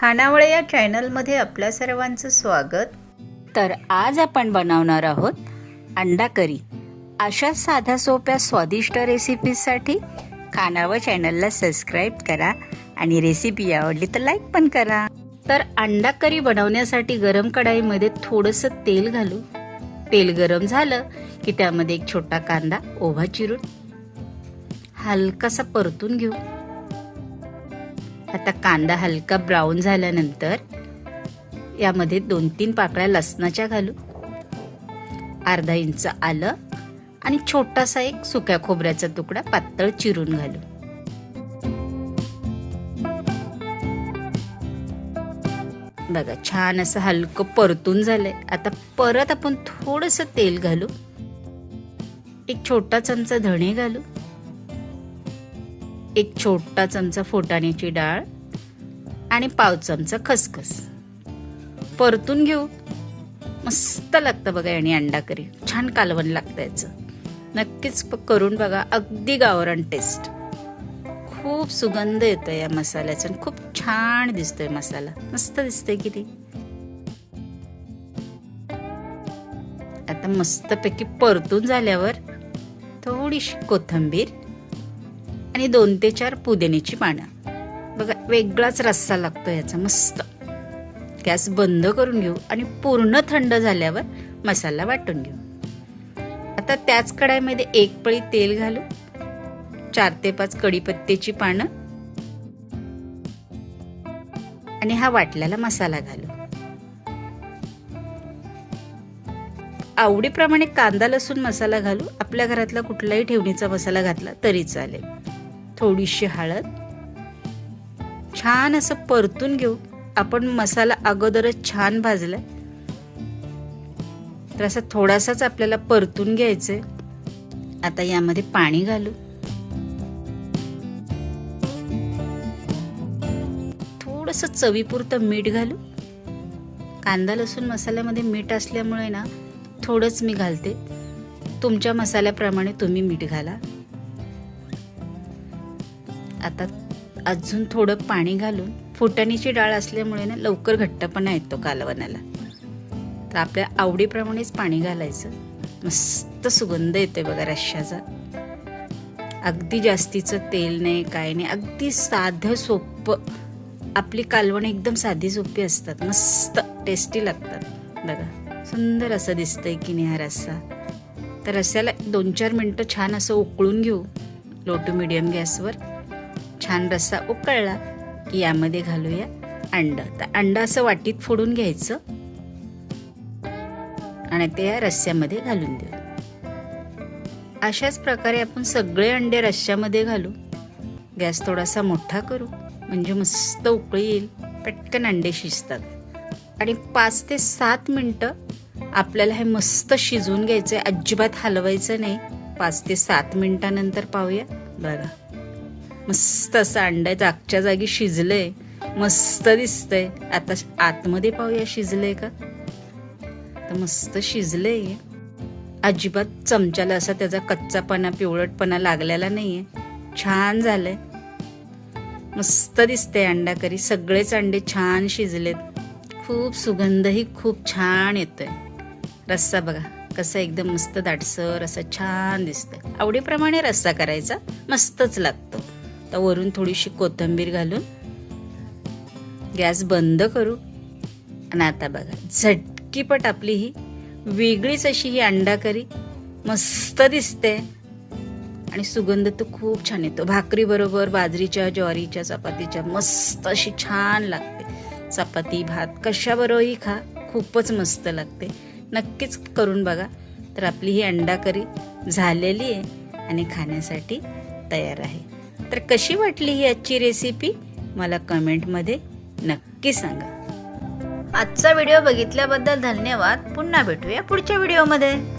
खानावळे या चॅनलमध्ये आपल्या सर्वांचं स्वागत. तर आज आपण बनवणार आहोत अंडा करी. अशा साध्या सोप्या स्वादिष्ट रेसिपीसाठी खानावळ चॅनलला सबस्क्राईब करा आणि रेसिपी आवडली तर लाईक पण करा. तर अंडा करी बनवण्यासाठी गरम कढाईमध्ये थोडंसं तेल घालू. तेल गरम झालं की त्यामध्ये एक छोटा कांदा ओवा चिरून हलकासा परतून घेऊ. आता कांदा हलका ब्राऊन झाल्यानंतर यामध्ये दोन तीन पाकळ्या लसणाच्या घालू. अर्धा इंच आलं आणि छोटासा एक सुक्या खोबऱ्याचा तुकडा पातळ चिरून घालू. बघा छान असं हलकं परतून झालंय. आता परत आपण थोडस तेल घालू. एक छोटा चमचा धणे घालू. एक छोटा चमचा फोटाण्याची डाळ आणि पाव चमचा खसखस. परतून घेऊ. मस्त लागतं बघा याने अंडा करी. छान कालवण लागतं याचं. नक्कीच करून बघा. अगदी गावरान टेस्ट खूप सुगंध येतो या मसाल्याचा आणि खूप छान दिसतोय मसाला. मस्त दिसतोय किती. आता मस्तपैकी परतून झाल्यावर थोडीशी कोथिंबीर आणि दोन ते चार पुदिन्याची पानं. बघा वेगळाच रस्सा लागतो याचा मस्त. गॅस बंद करून घेऊ आणि पूर्ण थंड झाल्यावर मसाला वाटून घेऊ. आता त्याच कढाईमध्ये एक पळी तेल घालू. चार ते पाच कढीपत्त्याची पानं. आणि हा वाटलेला मसाला घालू. आवडीप्रमाणे कांदा लसूण मसाला घालू. आपल्या घरातला कुठलाही ठेवणीचा मसाला घातला तरी चालेल. थोडीशी हळद. छान असं परतून घेऊ. आपण मसाला अगोदरच छान भाजलाय. तर असं थोडासाच आपल्याला परतून घ्यायचंय. आता यामध्ये पाणी घालू. थोडस चवीपुरतं मीठ घालू. कांदा लसूण मसाल्यामध्ये मीठ असल्यामुळे ना थोडंच मी घालते. तुमच्या मसाल्याप्रमाणे तुम्ही मीठ घाला. आता अजून थोडं पाणी घालून फुटणीची डाळ असल्यामुळे ना लवकर घट्टपणा येतो कालवणाला तर आपल्या आवडीप्रमाणेच पाणी घालायचं. मस्त सुगंध येतोय बघा रश्श्याचा. अगदी जास्तीचं तेल नाही काय नाही अगदी साधं सोपं. आपली कालवण एकदम साधी सोपी असतात. मस्त टेस्टी लागतात. बघा सुंदर असं दिसतंय की नाही हा रस्सा. तर रस्स्याला दोन चार मिनटं छान असं उकळून घेऊ. लो टू मिडियम गॅसवर. छान रस्सा उकळला की यामध्ये घालूया अंड. तर अंड असं वाटीत फोडून घ्यायचं. आणि ते या रस्स्यामध्ये घालून देऊ. अशाच प्रकारे आपण सगळे अंडे रश्श्यामध्ये घालू. गॅस थोडासा मोठा करू. म्हणजे मस्त उकळी येईल. पटकन अंडे शिजतात. आणि पाच ते सात मिनटं आपल्याला हे मस्त शिजवून घ्यायचं आहे अजिबात हलवायचं नाही. पाच ते सात मिनटानंतर पाहूया. बघा. मस्त असं अंडा जागच्या जागी शिजलंय मस्त दिसतंय. आता आतमध्ये पाहूया शिजलंय का? तर मस्त शिजलंय अजिबात चमच्याला असा त्याचा कच्चापणा पिवळटपणा लागलेला नाहीये. छान झालंय. मस्त दिसते अंडा करी सगळेच अंडे छान शिजलेत. खूप सुगंधही खूप छान येतोय. रस्सा बघा कसा एकदम मस्त दाटसर असं छान दिसतंय. आवडीप्रमाणे रस्सा करायचा. मस्तच लागतो. तर वरून थोडीशी कोथिंबीर घालून गॅस बंद करू. आणि आता बघा झटकीपट आपली ही वेगळीच अशी ही अंडा करी मस्त दिसते. आणि सुगंध तर खूप छान येतो. भाकरी बरोबर बाजरीच्या ज्वारीच्या चपातीच्या मस्त अशी छान लागते. चपाती भात कशाबरोबरही खा खूपच मस्त लागते. नक्कीच करून बघा. तर आपली ही अंडा करी झालेली आहे आणि खाण्यासाठी तयार आहे. तर कशी वाटली ही आजची रेसिपी मला कमेंटमध्ये नक्की सांगा. आजचा व्हिडिओ बघितल्याबद्दल धन्यवाद. पुन्हा भेटूया पुढच्या व्हिडिओमध्ये